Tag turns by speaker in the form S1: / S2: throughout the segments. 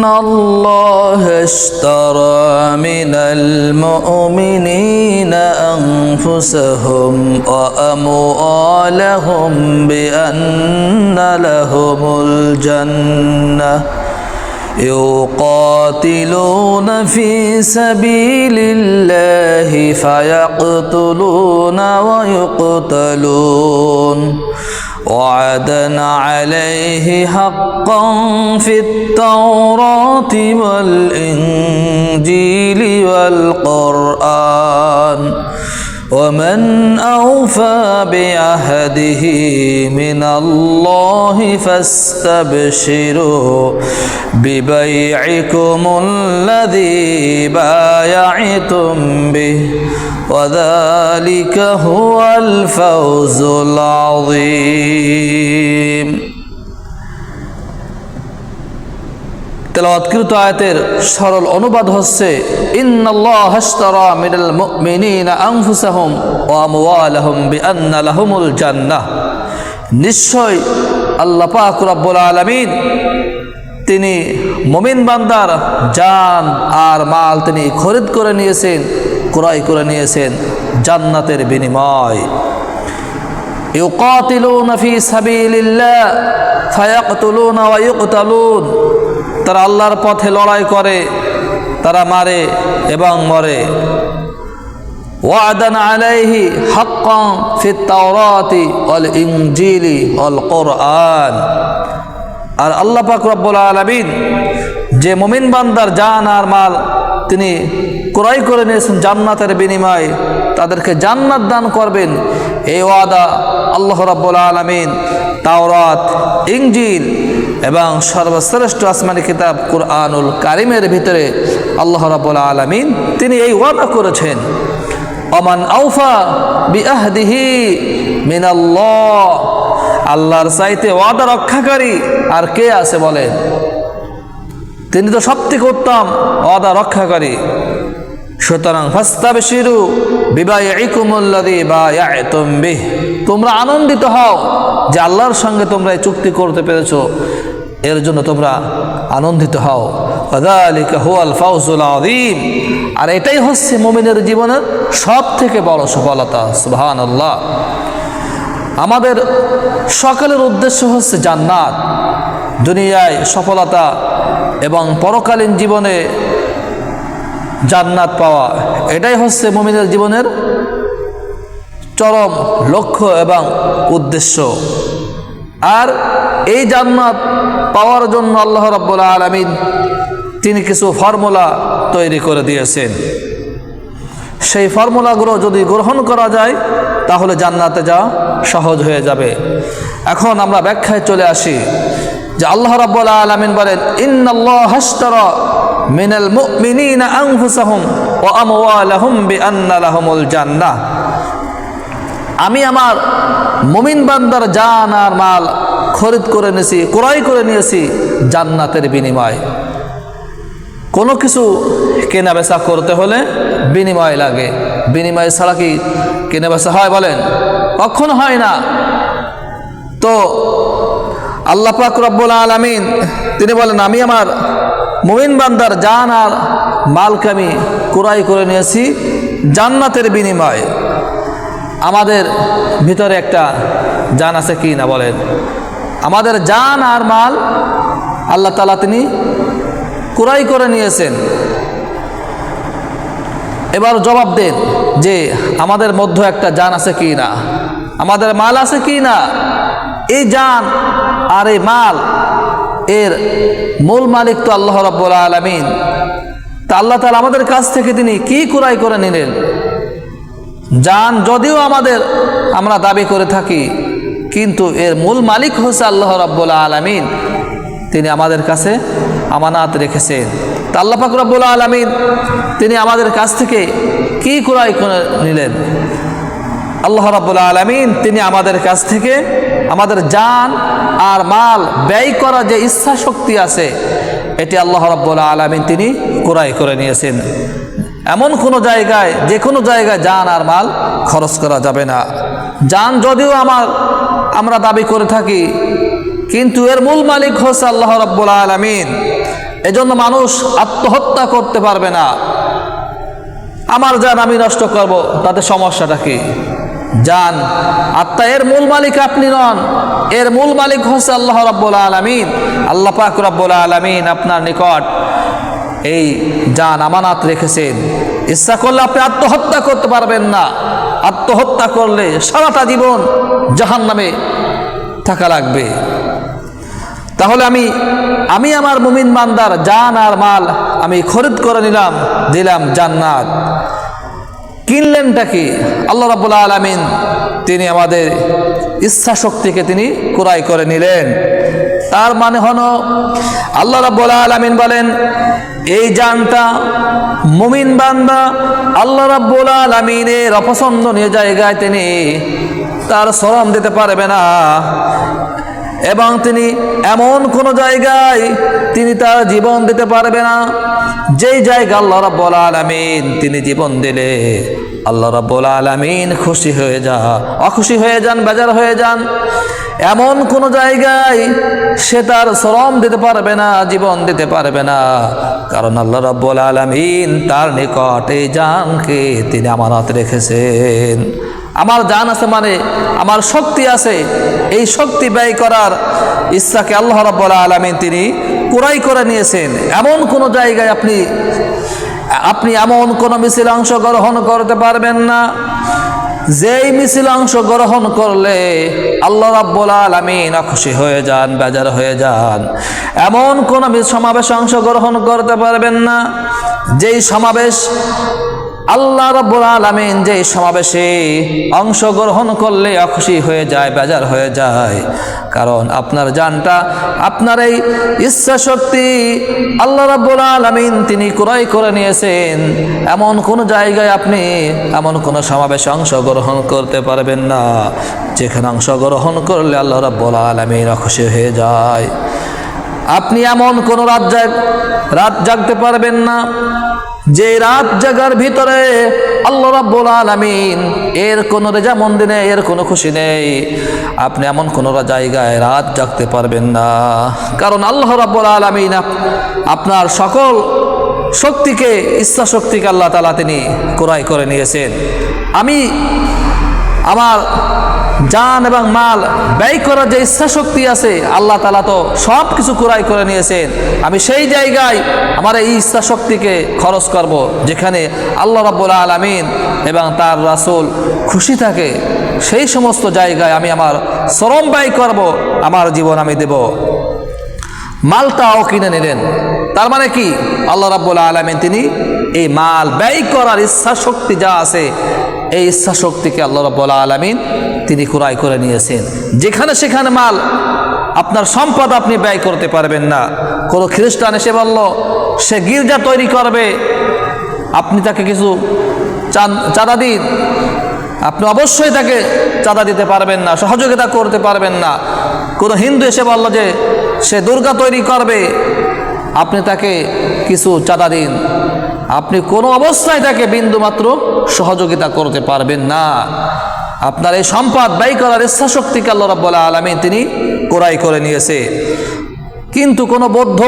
S1: إن الله اشترى من المؤمنين أنفسهم وأموالهم بأن لهم الجنة يقاتلون في سبيل الله فيقتلون ويقتلون وعدا عليه حقا في التوراة والإنجيل والقرآن. ومن أوفى بعهده من الله فاستبشروا ببيعكم الذي بايعتم به. وذلك هو الفوز العظيم তেলাওয়াতকৃত আয়াতের সরল অনুবাদ হচ্ছে ইন্নাল্লাহ হাশতারা মিনাল মুমিনিনা আনফুসাহুম ওয়া আমওয়ালাহুম বিআন্না লাহুমুল জান্নাহ নিশ্চয় আল্লাহ পাক রব্বুল আলামিন তিনি মুমিন বান্দার জান আর মাল তিনি খরিদ করে নিয়েছেন ক্রয় করে নিয়েছেন জান্নাতের বিনিময়। ইউকাতিলুন ফি সাবিলিল্লাহ, ফায়াকতুলুন ওয়া ইউকতালুন। তারা আল্লাহর পথে লড়াই করে, তারা মারে এবং মরে। ওয়াদান আলাইহি হাক্কান ফিত অল ওয়াল অল কোরআন। আর আল্লাহ পাক রব্বুল আলামিন যে মোমিন বান্দার জান আর মাল তিনি ক্রয় করে নিয়েছেন জান্নাতের বিনিময়ে, তাদেরকে জান্নাত দান করবেন। এই ওয়াদা আল্লাহ রাব্বুল আলামিন, তাওরাত ইংজিল এবং সর্বশ্রেষ্ঠ আসমানি কিতাব কুরআনুল কারিমের ভিতরে আল্লাহ রাব্বুল আলামিন তিনি এই ওয়াদা করেছেন। অমান আউফা বিআহদিহি মিনাল্লাহ, আল্লাহর চাইতে ওয়াদা রক্ষাকারী আর কে আছে বলেন? তিনি তো থেকে উত্তম ওয়াদা রক্ষাকারী। সুতরাং তোমরা আনন্দিত হও যে আল্লাহর সঙ্গে তোমরা এই চুক্তি করতে পেরেছ। এর জন্য তোমরা আনন্দিত হও। হুয়াল ফাউজুল আর এটাই হচ্ছে মুমিনের জীবনের সব থেকে বড় সফলতা। সুবহানাল্লাহ। আমাদের সকালের উদ্দেশ্য হচ্ছে জান্নাত। দুনিয়ায় সফলতা এবং পরকালীন জীবনে জান্নাত পাওয়া। এটাই হচ্ছে মমিনের জীবনের চরম লক্ষ্য এবং উদ্দেশ্য। আর এই জান্নাত পাওয়ার জন্য আল্লাহ রাব্বুল আলামিন তিনি কিছু ফর্মুলা তৈরি করে দিয়েছেন। সেই ফর্মুলাগুলো যদি গ্রহণ করা যায়, তাহলে জান্নাতে যাওয়া সহজ হয়ে যাবে। এখন আমরা ব্যাখ্যায় চলে আসি যে আল্লাহ রাব্বুল আলামিন বলেন, ইন্নাল্লাহ হাশতারা মিনাল মুমিনিনা আনফুসাহুম ওয়া আমি আমার মুমিন বান্দার জান আর মাল খরিদ করে নিয়েছি, ক্রয় করে নিয়েছি জান্নাতের বিনিময়। কোনো কিছু কেনা বেচা করতে হলে বিনিময় লাগে। বিনিময় ছাড়া কি কেনা বেচা হয় বলেন? কখনো হয় না। তো আল্লাহ পাক রব্বুল আলামিন, তিনি বলেন, আমি আমার মুমিন বান্দার জান আর মালকে আমি ক্রয় করে নিয়েছি জান্নাতের বিনিময়ে। আমাদের ভিতরে একটা জান আছে কি না বলেন? আমাদের জান আর মাল আল্লাহ তালা তিনি ক্রয় করে নিয়েছেন। এবার জবাব দেন যে আমাদের মধ্যে একটা জান আছে কি না? আমাদের মাল আছে কি না? এই জান আর এই মাল এর মূল মালিক তো আল্লাহ রাব্বুল আলামিন। তা আল্লাহ তালা আমাদের কাছ থেকে তিনি কি ক্রয় করে নিলেন? জান যদিও আমাদের আমরা দাবি করে থাকি, কিন্তু এর মূল মালিক হচ্ছে আল্লাহ রাব্বুল আলামিন। তিনি আমাদের কাছে আমানাত রেখেছেন। তা আল্লাহ পাক রব্বুল আলামিন তিনি আমাদের কাছ থেকে কি ক্রয় করে নিলেন? আল্লাহ রাব্বুল আলামিন তিনি আমাদের কাছ থেকে আমাদের জান আর মাল ব্যয় করার যে ইচ্ছা শক্তি আছে, এটি আল্লাহ রাব্বুল আলামিন তিনি ক্রয় করে নিয়েছেন। এমন কোনো জায়গায়, যে কোনো জায়গায় যান আর মাল খরচ করা যাবে না। যান যদিও আমার, আমরা দাবি করে থাকি, কিন্তু এর মূল মালিক হচ্ছে আল্লাহ রব্বুল আলমিন। এজন্য মানুষ আত্মহত্যা করতে পারবে না। আমার যান আমি নষ্ট করব, তাতে সমস্যাটা কি? যান। আত্মা এর মূল মালিক আপনি নন। এর মূল মালিক হচ্ছে আল্লাহ রাব্বুল আলামিন। আল্লাহ পাক রাব্বুল আলামিন আপনার নিকট এই যান আমানাত রেখেছেন। ইচ্ছা করলে আপনি আত্মহত্যা করতে পারবেন না। আত্মহত্যা করলে সারাটা জীবন জাহান নামে থাকা লাগবে। তাহলে আমি আমি আমার মুমিন মান্দার জান আর মাল আমি খরিদ করে নিলাম, দিলাম জান্নাত। কিনলেনটা কি? আল্লাহ রাবুল আলমিন তিনি আমাদের ইচ্ছা শক্তিকে তিনি ক্রয় করে নিলেন। তার মানে হলো, আল্লাহ রাব্বুল আলামিন বলেন, এই জানটা মুমিন বান্দা আল্লাহ রাব্বুল আলামিনের অপছন্দনীয় জায়গায় তিনি তার শ্রম দিতে পারবে না। এবং তিনি এমন কোন জায়গায় তিনি তার জীবন দিতে পারবে না, যেই জায়গা আল্লাহ রাব্বুল আলামিন তিনি জীবন দিলে। আল্লাহ রাব্বুল আলামিন খুশি হয়ে যা, অখুশি হয়ে যান, বেজার হয়ে যান। এমন কোন জায়গায় সে তার শ্রম দিতে পারবে না, জীবন দিতে পারবে না। কারণ আল্লাহ রাব্বুল আলামিন তার নিকট এই জানকে তিনি আমানত রেখেছেন। আমার জান আছে মানে আমার শক্তি আছে। এই শক্তি ব্যয় করার ইচ্ছাকে আল্লাহ রাব্বুল আলামিন তিনি কুরাই করে নিয়েছেন। এমন কোন জায়গায় আপনি আপনি এমন কোন মিছিল অংশগ্রহণ করতে পারবেন না। যেই মিছিল অংশগ্রহণ করলে আল্লাহ রাব্বুল আলামিন খুশি হয়ে যান, বেজার হয়ে যান। এমন কোন সমাবেশে অংশগ্রহণ করতে পারবেন না। যেই সমাবেশ আল্লাহ রাব্বুল আলামিন যে সমাবেশে অংশগ্রহণ করলে অখুশি হয়ে যায়, বেজার হয়ে যায়। কারণ আপনার জানটা, আপনার এই ইচ্ছা শক্তি আল্লাহ রাব্বুল আলামিন তিনি ক্রয় করে নিয়েছেন। এমন কোন জায়গায় আপনি এমন কোন সমাবেশে অংশগ্রহণ করতে পারবেন না। যেখানে অংশগ্রহণ করলে আল্লাহ রাব্বুল আলামিন অখুশি হয়ে যায়। আপনি এমন কোন রাত জাগ রাত জাগতে পারবেন না। যে রাত জাগার ভিতরে আল্লাহ রাব্বুল আলামিন, এর কোনো রেজামন্দি নেই, এর কোনো খুশি নেই। আপনি এমন কোনো জায়গায় রাত জাগতে পারবেন না। কারণ আল্লাহ রাব্বুল আলামিন আপনার সকল শক্তিকে, ইচ্ছা শক্তিকে আল্লাহ তালা তিনি ক্রয় করে নিয়েছেন। আমি আমার জান এবং মাল ব্যয় করার যে ইচ্ছা শক্তি আছে, আল্লাহ তালা তো সব কিছু ক্রয় করে নিয়েছেন। আমি সেই জায়গায় আমার এই ইচ্ছা শক্তিকে খরচ করব, যেখানে আল্লাহ রাব্বুল আলামিন এবং তার রাসূল খুশি থাকে। সেই সমস্ত জায়গায় আমি আমার শ্রম ব্যয় করব, আমার জীবন আমি দেব। মালটাও কিনে নিলেন। তার মানে কি? আল্লাহ রাব্বুল আলামিন তিনি এই মাল ব্যয় করার ইচ্ছা শক্তি যা আছে, এই ইচ্ছা শক্তিকে আল্লাহ রাব্বুল আলামিন তিনি ক্রয় করে নিয়েছেন। যেখানে সেখানে মাল আপনার সম্পদ আপনি ব্যয় করতে পারবেন না। কোনো খ্রিস্টান এসে বলল, সে গির্জা তৈরি করবে। আপনি তাকে কিছু চাঁদা দিন। আপনি অবশ্যই তাকে চাঁদা দিতে পারবেন না, সহযোগিতা করতে পারবেন না। কোনো হিন্দু এসে বলল যে, সে দুর্গা তৈরি করবে। আপনি তাকে কিছু চাঁদা দিন। আপনি কোনো অবস্থায় তাকে বিন্দুমাত্র সহযোগিতা করতে পারবেন না। আপনার এই সম্পদ ব্যয় করার ইচ্ছা শক্তিকে আল্লাহ রাব্বুল আলামিন তিনি কোরাই করে নিয়েছে। কিন্তু কোনো বৌদ্ধ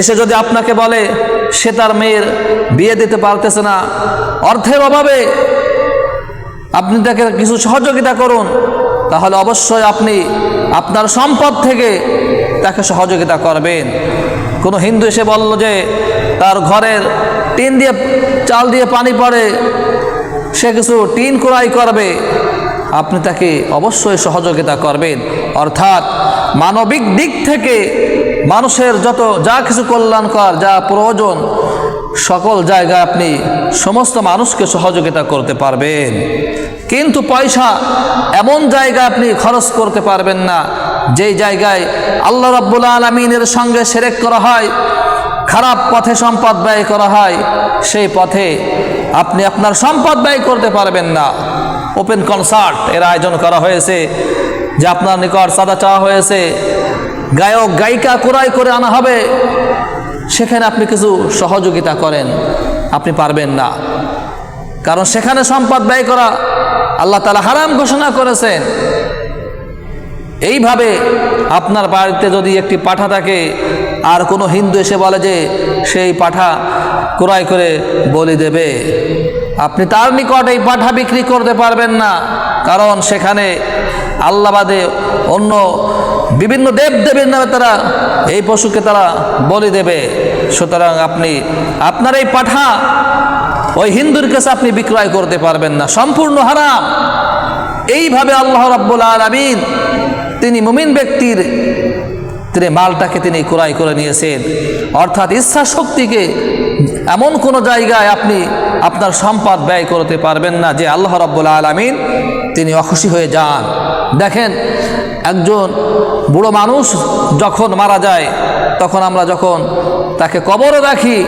S1: এসে যদি আপনাকে বলে, সে তার মেয়ের বিয়ে দিতে পারতেছে না। অর্থের অভাবে আপনি তাকে কিছু সহযোগিতা করুন, তাহলে অবশ্যই আপনি আপনার সম্পদ থেকে তাকে সহযোগিতা করবেন। কোনো হিন্দু এসে বলল যে, তার ঘরের টিন দিয়ে, চাল দিয়ে পানি পড়ে, সে কিছু টিন ক্রয় করবে। আপনি তাকে অবশ্যই সহযোগিতা করবেন। অর্থাৎ মানবিক দিক থেকে মানুষের যত, যা কিছু কল্যাণকর, যা প্রয়োজন, সকল জায়গায় আপনি সমস্ত মানুষকে সহযোগিতা করতে পারবেন। কিন্তু পয়সা এমন জায়গায় আপনি খরচ করতে পারবেন না যেই জায়গায় আল্লাহ রাব্বুল আলমিনের সঙ্গে সেরেক করা হয়, খারাপ পথে সম্পদ ব্যয় করা হয়, সেই পথে আপনি আপনার সম্পদ ব্যয় করতে পারবেন না। ওপেন কনসার্ট এর আয়োজন করা হয়েছে, যে আপনার নিকট সাদা চাওয়া হয়েছে, গায়ক, গায়িকা ক্রয় করে আনা হবে, সেখানে আপনি কিছু সহযোগিতা করেন, আপনি পারবেন না। কারণ সেখানে সম্পদ ব্যয় করা আল্লাহ তালা হারাম ঘোষণা করেছেন। এইভাবে আপনার বাড়িতে যদি একটি পাঠা থাকে, আর কোনো হিন্দু এসে বলে যে, সেই পাঠা ক্রয় করে বলি দেবে। আপনি তার নিকট এই পাঠা বিক্রি করতে পারবেন না, কারণ সেখানে আল্লাবাদে অন্য বিভিন্ন দেব দেবীর নামে তারা এই পশুকে তারা বলি দেবে। সুতরাং আপনি, আপনার এই পাঠা ওই হিন্দুর কাছে আপনি বিক্রয় করতে পারবেন না, সম্পূর্ণ হারাম। এইভাবে আল্লাহ রাব্বুল আলামিন তিনি মুমিন ব্যক্তির তিনি মালটাকে তিনি ক্রয় করে নিয়েছেন। অর্থাৎ ইচ্ছা শক্তিকে এমন কোনো জায়গায় আপনি আপনার সম্পদ ব্যয় করতে পারবেন না যে আল্লাহ রাব্বুল আলামিন তিনি অখুশি হয়ে যান। দেখেন, একজন বুড়ো মানুষ যখন মারা যায়, তখন আমরা যখন তাকে কবরে রাখি,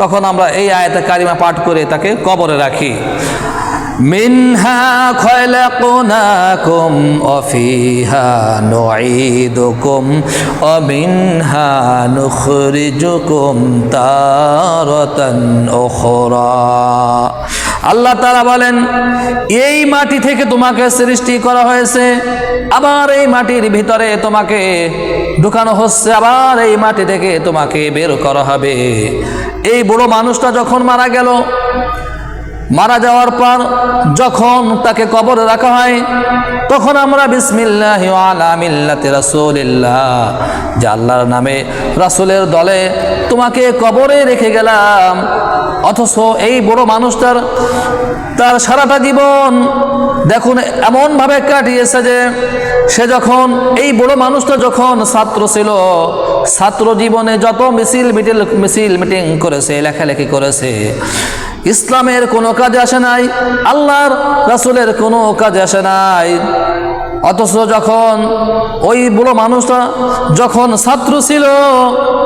S1: তখন আমরা এই আয়তে কারিমা পাঠ করে তাকে কবরে রাখি। মিনহা খয়লাকুনাকুম অফিহা নুঈদুকুম অমিনহা নুখরিজুকুম তারাতান উখরা। আল্লাহ তারা বলেন, এই মাটি থেকে তোমাকে সৃষ্টি করা হয়েছে, আবার এই মাটির ভিতরে তোমাকে ঢুকানো হচ্ছে, আবার এই মাটি থেকে তোমাকে বের করা হবে। এই বুড়ো মানুষটা যখন মারা গেল মারা যাওয়ার পর যখন তাকে কবরে রাখা হয়, তখন আমরা বিসমিল্লাহ আলা মিল্লাতে রাসূলিল্লাহ, যে আল্লাহর নামে রাসূলের দলে তোমাকে কবরে রেখে গেলাম। অথচ এই বড় মানুষটার তার সারাটা জীবন দেখুন এমনভাবে কাটিয়েছে যে সে যখন এই বড় মানুষটা যখন ছাত্র ছিল, ছাত্র জীবনে যত মিছিল মিটিল মিছিল মিটিং করেছে, লেখালেখি করেছে, ইসলামের কোনো কাজে আসে নাই, আল্লাহর রাসুলের কোনো কাজে আসে নাই। অথচ যখন ওই বুড়ো মানুষটা যখন ছাত্র ছিল,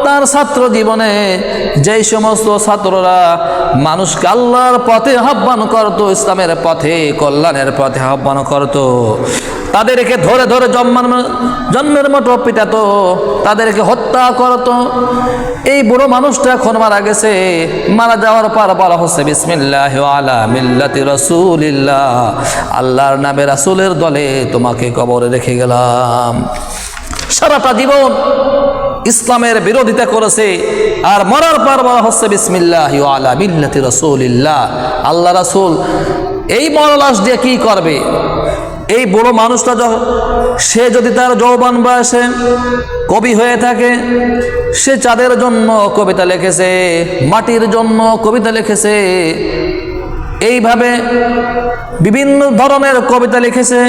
S1: তার ছাত্র জীবনে যেই সমস্ত ছাত্ররা মানুষকে আল্লাহর পথে আহ্বান করত, ইসলামের পথে, কল্যাণের পথে আহ্বান করত তাদেরকে ধরে ধরে জন্মার জন্মের মতো পিটাতো, তাদেরকে হত্যা করতো। এই বুড়ো মানুষটা এখন মারা গেছে। মারা যাওয়ার পর বলা হচ্ছে, বিসমিল্লাহ আলা মিল্লাতি রসুলিল্লাহ। আল্লাহর নামে রাসুলের দলে তোমাকে কবরে রেখে গেলাম। সারাটা জীবন ইসলামের বিরোধিতা করেছে। আর মরার পর বলা হচ্ছে, বিসমিল্লাহ আলা মিল্লাতি রসুলিল্লাহ। আল্লাহ রাসুল, এই মরলাশ দিয়ে কি করবে? এই বড় মানুষটা সে যদি তার যৌবন বয়সে কবি হয়ে থাকে, সে চাঁদের জন্য কবিতা লিখেছে, মাটির জন্য কবিতা লিখেছে এইভাবে বিভিন্ন ধরনের কবিতা লিখেছে।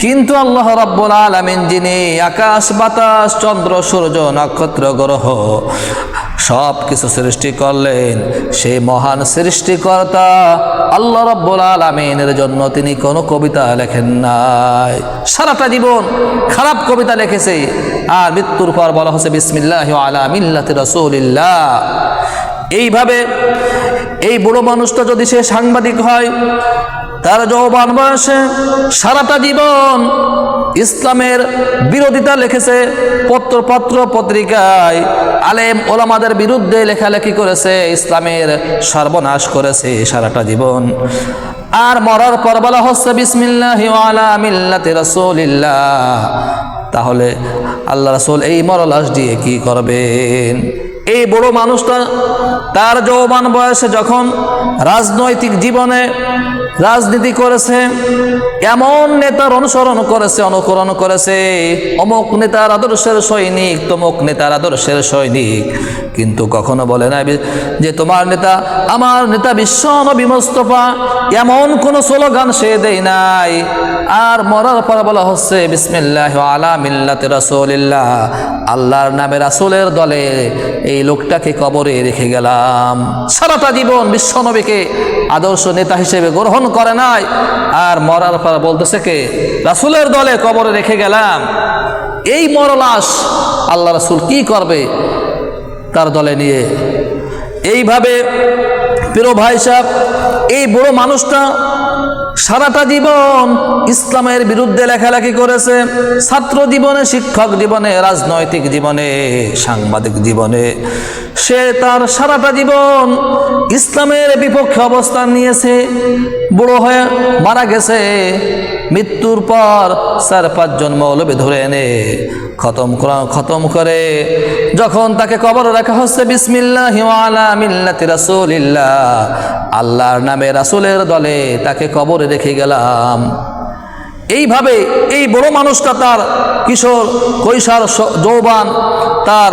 S1: কিন্তু আল্লাহ রাব্বুল আলামিন, যিনি আকাশ, বাতাস, চন্দ্র, সূর্য, নক্ষত্র, গ্রহ সব কিছু সৃষ্টি করলেন, সেই মহান সৃষ্টিকর্তা আল্লাহ রব্বুল আলমিনের জন্য তিনি কোনো কবিতা লেখেন নাই। সারাটা জীবন খারাপ কবিতা লিখেছে। আর মৃত্যুর পর বলা হচ্ছে বিসমিল্লাহ আলা মিল্লাতি রসুলিল্লাহ। এইভাবে এই বুড়ো মানুষটা যদি সে সাংবাদিক হয়, তার যৌবান বয়সে সারাটা জীবন ইসলামের বিরোধিতা লিখেছে, পত্রপত্র পত্রিকায় আলেম ওলামাদের বিরুদ্ধে লেখালেখি করেছে, ইসলামের সর্বনাশ করেছে সারাটা জীবন। আর মরার পর বলা হচ্ছে, বিসমিল্লাহ আলা মিল্লাতি রাসূলিল্লাহ। তাহলে আল্লাহ রাসূল এই মরলাশ দিয়ে কি করবেন? এই বড় মানুষটা তার যৌবান বয়সে যখন রাজনৈতিক জীবনে রাজনীতি করেছে, এমন নেতার অনুসরণ করেছে, অনুকরণ করেছে, অমুক নেতার আদর্শের সৈনিক, তমুক নেতার আদর্শের সৈনিক। কিন্তু কখনো বলে না যে তোমার নেতা, আমার নেতা বিশ্ব নবী মোস্তফা এমন কোন স্লোগান সে দেয় নাই। আর মরার পর বলা হচ্ছে বিসমিল্লাহ আলা মিল্লাতে রাসূলিল্লাহ, আল্লাহর নামে রাসূলের দলে এই লোকটাকে কবরে রেখে গেলাম। সারাটা জীবন বিশ্বনবীকে আদর্শ নেতা হিসেবে গ্রহণ করে নাই। আর মরার পর বলতেছে কে? রাসুলের দলে কবরে রেখে গেলাম। এই মরলাশ আল্লাহ রাসুল কি করবে তার দলে নিয়ে? এইভাবে প্রিয় ভাই সাহেব, এই বড় মানুষটা সারাটা জীবন ইসলামের বিরুদ্ধে লেখালেখি করেছে, ছাত্র জীবনে, শিক্ষক জীবনে, রাজনৈতিক জীবনে, সাংবাদিক জীবনে। সে তার সারাটা জীবন ইসলামের বিপক্ষে অবস্থান নিয়েছে, বুড়ো হয়ে মারা গেছে, মৃত্যুর পর চার, পাঁচজন মৌলবী ধরে এনে খতম খতম করে যখন তাকে কবর রাখা হচ্ছে, বিসমিল্লাহ আলা মিল্লাতি রাসূলিল্লাহ, আল্লাহর নামে রাসূলের দলে তাকে কবরে রেখে গেলাম। এইভাবে এই বড় মানুষটা তার কিশোর, কৈশোর যৌবান, তার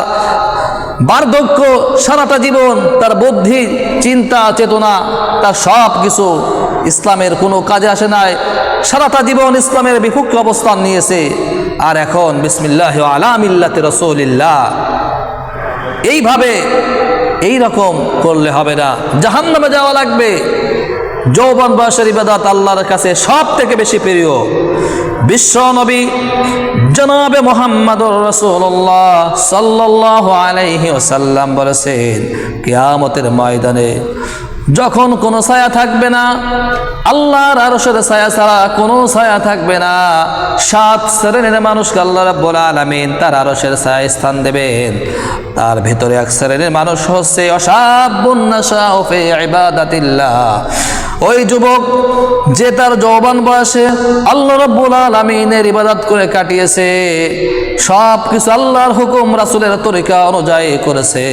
S1: বার্ধক্য, সারাটা জীবন, তার বুদ্ধি, চিন্তা, চেতনা, তার সব কিছু ইসলামের কোনো কাজে আসে নাই। সারাটা জীবন ইসলামের বিপক্ষে অবস্থান নিয়েছে। আর এখন বিসমিল্লাহ আলামিল্লাতে রসৌলিল্লাহ। এইভাবে এই রকম করলে হবে না। জাহান্নামে যাওয়া লাগবে। যৌবন বয়সের ইবাদত আল্লাহর কাছে সব থেকে বেশি প্রিয়। বিশ্ব নবী জনাবে মোহাম্মদ রসুল্লাহ সাল্লাহ আলাইহি ওসাল্লাম বলেছেন, কেয়ামতের ময়দানে যখন কোনো ছায়া থাকবে না, আল্লাহর আরশের ছায়া ছাড়া কোনো ছায়া থাকবে না। সাত শ্রেণির মানুষকে আল্লাহ রাব্বুল আলামিন তার আরশের ছায়া স্থান দেবেন। তার ভিতরে এক শ্রেণির মানুষ হচ্ছে অসাবুন নাশাউ ফি ইবাদাতিল্লাহ। ওই যুবক, যে তার যৌবন বয়সে আল্লাহ রব্বুল আলমিনের ইবাদত করে কাটিয়েছে। সব কিছু আল্লাহর হুকুম রাসুলের তরিকা অনুযায়ী করেছে।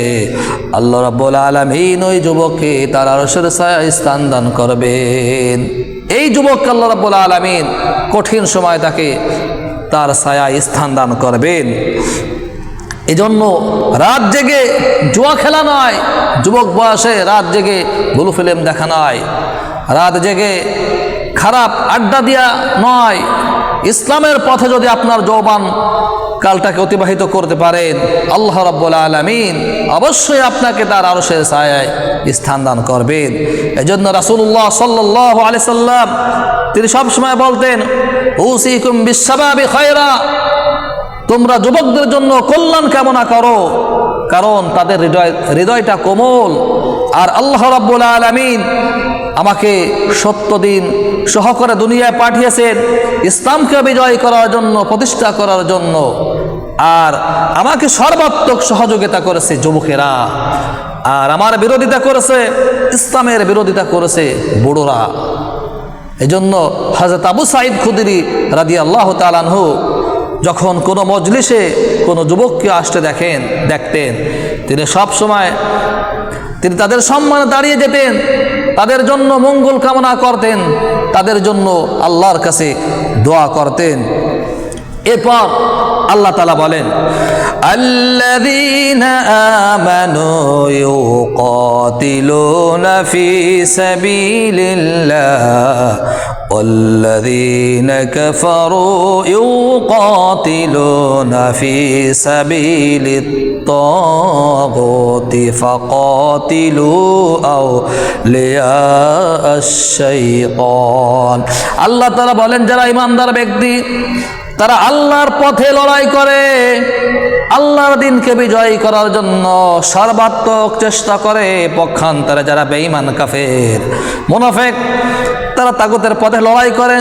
S1: আল্লাহ রব্বুল আলমিন ওই যুবককে তার আরশের ছায়া স্থান দান করবেন। এই যুবককে আল্লাহ রব্বুল আলমিন কঠিন সময় তাকে তার ছায়া স্থান দান করবেন। এজন্য রাত জেগে জুয়া খেলা নয়, যুবক বয়সে রাত জেগে ব্লু ফিল্ম দেখা নয়। রাত জেগে খারাপ আড্ডা দিয়া নয় ইসলামের পথে যদি আপনার যৌবান কালটাকে অতিবাহিত করতে পারেন আল্লাহ রাব্বুল আলামিন অবশ্যই আপনাকে তার আরশের ছায়ায় স্থান দান করবেন। এজন্য রাসূলুল্লাহ সাল্লাল্লাহু আলাইহি সাল্লাম, তিনি সবসময় বলতেন, উসিকুম বিশ্ববাবি খয়রা তোমরা যুবকদের জন্য কল্যাণ কামনা করো, কারণ তাদের হৃদয়, হৃদয়টা কোমল। আর আল্লাহ রাব্বুল আলামিন আমাকে সত্য দিন সহকারে দুনিয়ায় পাঠিয়েছেন, ইসলামকে বিজয় করার জন্য, প্রতিষ্ঠা করার জন্য। আর আমাকে সর্বাত্মক সহযোগিতা করেছে যুবকেরা। আর আমার বিরোধিতা করেছে, ইসলামের বিরোধিতা করেছে বুড়োরা। এজন্য হজরত আবু সাইদ খুদিরি রাদি আল্লাহ তালানহু যখন কোনো মজলিসে কোনো যুবককে আসতে দেখেন, দেখতেন, তিনি সব সময় তিনি তাদের সম্মানে দাঁড়িয়ে যেতেন। তাদের জন্য মঙ্গল কামনা করতেন তাদের জন্য আল্লাহর কাছে দোয়া করতেন এরপর আল্লাহ তালা বলেন الذين آمنوا يقاتلون في سبيل الله والذين كفروا يقاتلون في سبيل الطاغوت فقاتلوا أولياء الشيطان আল্লাহ তারা বলেন যারা ইমানদার ব্যক্তি তারা আল্লাহর পথে লড়াই করে আল্লাহর দিনকে বিজয়ী করার জন্য সর্বাত্মক চেষ্টা করে পক্ষান্তরে যারা বেঈমান কাফের মুনাফেক তারা তাগতের পথে লড়াই করে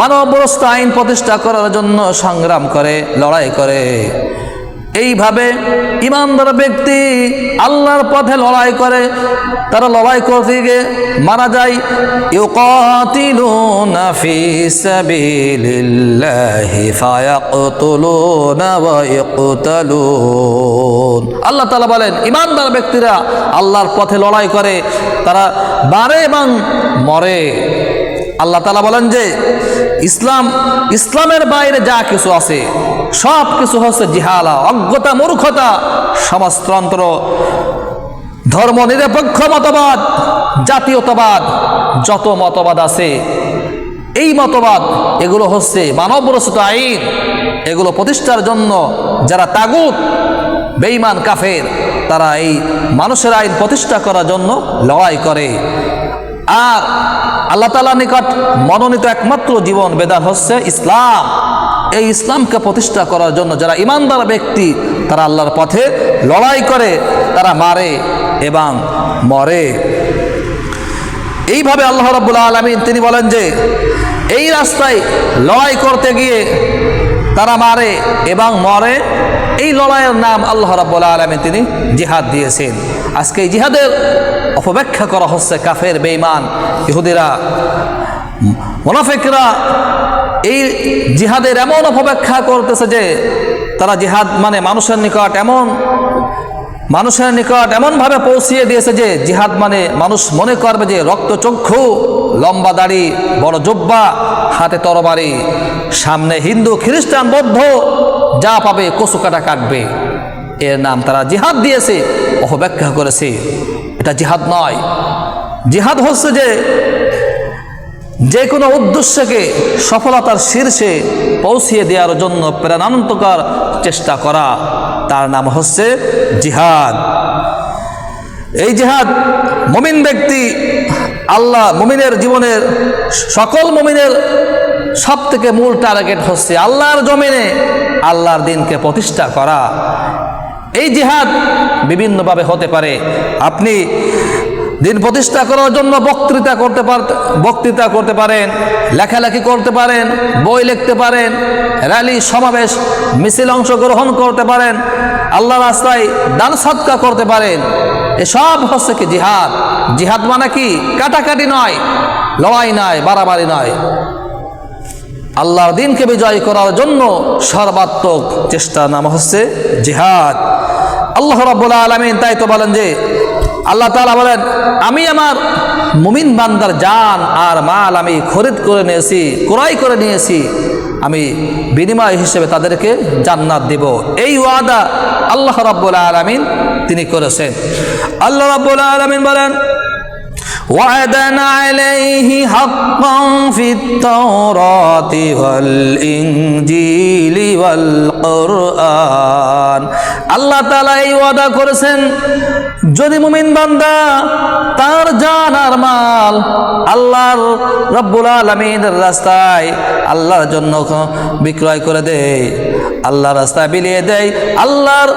S1: মানবগ্রস্ত আইন প্রতিষ্ঠা করার জন্য সংগ্রাম করে লড়াই করে এইভাবে ইমানদার ব্যক্তি আল্লাহর পথে লড়াই করে, তারা লড়াই করতে গিয়ে মারা যায়। আল্লাহ তাআলা বলেন ইমানদার ব্যক্তিরা আল্লাহর পথে লড়াই করে, তারা বারে এবং মরে। আল্লাহ তালা বলেন যে, ইসলাম, ইসলামের বাইরে যা কিছু আছে, সব কিছু হচ্ছে জিহালা, অজ্ঞতা, মূর্খতা, সমাজতন্ত্র ধর্ম নিরপেক্ষ মতবাদ, জাতীয়তাবাদ, যত মতবাদ আছে, এই মতবাদ, এগুলো হচ্ছে মানবরচিত আইন, এগুলো প্রতিষ্ঠার জন্য যারা তাগুত, বেঈমান, কাফের, তারা এই মানুষের আইন প্রতিষ্ঠা করার জন্য লড়াই করে। আর আল্লাহ তালা নিকট মনোনীত একমাত্র জীবন বেদান হচ্ছে ইসলাম। এই ইসলামকে প্রতিষ্ঠা করার জন্য যারা ইমানদার ব্যক্তি, তারা আল্লাহর পথে লড়াই করে, তারা মারে এবং মরে। এইভাবে আল্লাহ রব্বুল আলমিন তিনি বলেন যে, এই রাস্তায় লড়াই করতে গিয়ে তারা মারে এবং মরে এই লড়াইয়ের নাম আল্লাহ রাবুল্লাহ আলমে তিনি জিহাদ দিয়েছেন। আজকে এই জিহাদের অপব্যাখ্যা করা হচ্ছে কাফের বেইমান ইহুদিরা, মোনাফেকরা। এই জিহাদের এমন অপব্যাখ্যা করতেছে যে তারা জিহাদ মানে মানুষের নিকট এমন মানুষের নিকট এমনভাবে পৌঁছিয়ে দিয়েছে যে জিহাদ মানে মানুষ মনে করবে যে রক্তচক্ষু লম্বা দাড়ি, বড় জোব্বা, হাতে তরবারি। সামনে হিন্দু, খ্রিস্টান, বৌদ্ধ, যা পাবে কচু কাটা কাটবে। এর নাম তারা জিহাদ দিয়েছে, অপব্যাখ্যা করেছে। এটা জিহাদ নয়। জিহাদ হচ্ছে যে যে কোনো উদ্দেশ্যকে সফলতার শীর্ষে পৌঁছিয়ে দেওয়ার জন্য প্রেরণান্তকর চেষ্টা করা। তার নাম হচ্ছে জিহাদ। এই জিহাদ মমিন ব্যক্তি আল্লাহ মমিনের জীবনের সকল মমিনের সব থেকে মূল টার্গেট হচ্ছে আল্লাহর জমিনে আল্লাহর দিনকে প্রতিষ্ঠা করা। এই জিহাদ বিভিন্নভাবে হতে পারে। আপনি দিন প্রতিষ্ঠা করার জন্য বক্তৃতা করতে পার, বক্তৃতা করতে পারেন, লেখালেখি করতে পারেন, বই লিখতে পারেন, র্যালি, সমাবেশ, মিছিল অংশগ্রহণ করতে পারেন, আল্লাহ রাস্তায় দান সৎকা করতে পারেন। এসব হচ্ছে কি জিহাদ? জিহাদ মানে কি? কাটাকাটি নয়, লড়াই নয়, বাড়াবাড়ি নয়। আল্লাহর দিনকে বিজয় করার জন্য সর্বাত্মক চেষ্টা নাম হচ্ছে জিহাদ। আল্লাহ রাব্বুল আলামিন তাই তো বলেন যে আল্লাহ তালা বলেন, আমি আমার মুমিন বান্দার যান আর মাল আমি খরিদ করে নিয়েছি, ক্রয় করে নিয়েছি, আমি বিনিময় হিসেবে তাদেরকে জান্নাত দেব। এই ওয়াদা আল্লাহ রাব্বুল আলমিন তিনি করেছেন। আল্লাহ রাব্বুল আলমিন বলেন وعدا عليه حقا في التوراة والإنجيل والقرآن আল্লাহ তালা এই ওয়াদা করেছেন যদি মুমিন বান্দা তার জান আর মাল আল্লাহর রব্বুল আলমিনের রাস্তায় আল্লাহর জন্য বিক্রয় করে দেয় আল্লাহর রাস্তায় বিলিয়ে দেয় আল্লাহর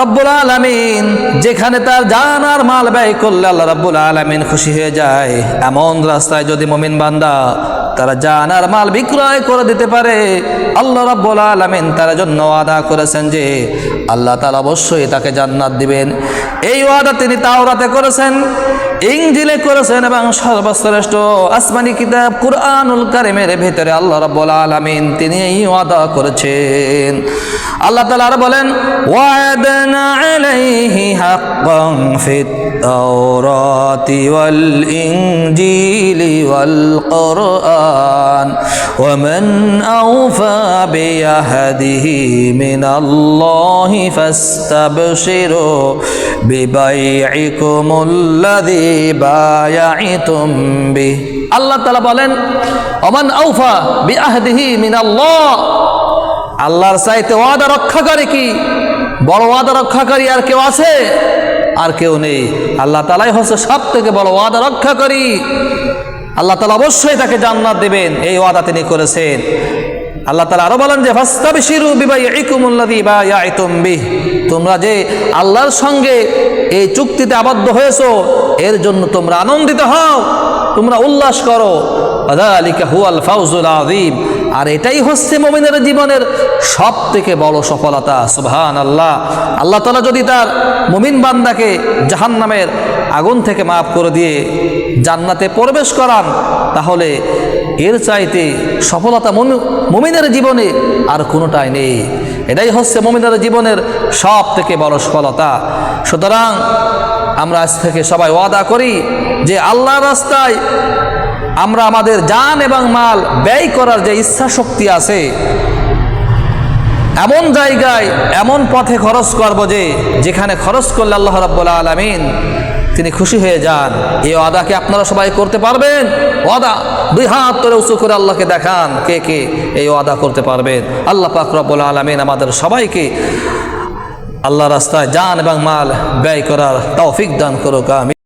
S1: রব্বুল আলমিন, যেখানে তার জান আর মাল ব্যয় করলে আল্লাহ রব্বুল আলমিন খুশি হয়ে যায়। এমন রাস্তায় যদি মমিন বান্দা তারা জান আর মাল বিক্রয় করে দিতে পারে, আল্লাহ রব্বুল আলমিন তার জন্য আদা করেছেন যে আল্লাহ তালা অবশ্যই তাকে জান্নাত দিবেন। এই ওয়াদা তিনি তাওরাতে করেছেন। ইংজিলে করেছেন এবং সর্বশ্রেষ্ঠ আসমানি কিতাব কুরআনুল কারিমের ভিতরে আল্লাহ রাব্বুল আলামিন তিনি এই ওয়াদা করেছেন। আল্লাহ তাআলা আর বলেন, ওয়াদানা আলাইহি হাক্কান ফিত তাওরাতি ওয়াল ইনজিলি ওয়াল কুরআন, ওয়া মান আওফা বিয়াহদিহি মিনাল্লাহি ফাস্তাবশিরু বিবাইইকুমুল্লাযী আল্লাহ তালা বলেন অমান আউফা বিআহদিহি মিন আল্লাহ আল্লাহর চাইতে ওয়াদা রক্ষাকারী কি? বড় ওয়াদা রক্ষাকারী আর কেউ আছে? আর কেউ নেই। আল্লাহ তালাই হচ্ছে সব থেকে বড় ওয়াদা রক্ষাকারী। আল্লাহ তালা অবশ্যই তাকে জান্নাত দেবেন। এই ওয়াদা তিনি করেছেন। আল্লাহ তালা আরও বলেন যে, ফাস্তাবিশিরু বিবাইকুমুল্লাযী বায়াইতুম বিহ। তোমরা যে আল্লাহর সঙ্গে এই চুক্তিতে আবদ্ধ হয়েছো, এর জন্য তোমরা আনন্দিত হও, তোমরা উল্লাস করো। আদালিকা হুয়াল ফাউজুল আযীম। আর এটাই হচ্ছে মুমিনের জীবনের সব থেকে বড় সফলতা সুবহান আল্লাহ আল্লাহ তালা যদি তার মুমিন বান্দাকে জাহান্নামের আগুন থেকে মাফ করে দিয়ে জান্নাতে প্রবেশ করান, তাহলে এর চাইতে সফলতা মুমি- মুমিনের জীবনে আর কোনোটাই নেই। এটাই হচ্ছে মুমিনের জীবনের সব থেকে বড় সফলতা। সুতরাং আমরা আজ থেকে সবাই ওয়াদা করি যে আল্লাহ রাস্তায় আমরা আমাদের জান এবং মাল ব্যয় করার যে ইচ্ছা শক্তি আছে, এমন জায়গায়, এমন পথে খরচ করব যে যেখানে খরচ করলে আল্লাহ রাব্বুল আলামিন তিনি খুশি হয়ে যান। এই ওয়াদাকে আপনারা সবাই করতে পারবেন? ওয়াদা দুই হাত ধরে উঁচু করে আল্লাহকে দেখান কে কে এই ওয়াদা করতে পারবেন। আল্লাহ পাক আলামিন আমাদের সবাইকে আল্লাহ রাস্তায় যান এবং মাল ব্যয় করার তৌফিক দান করুক আমি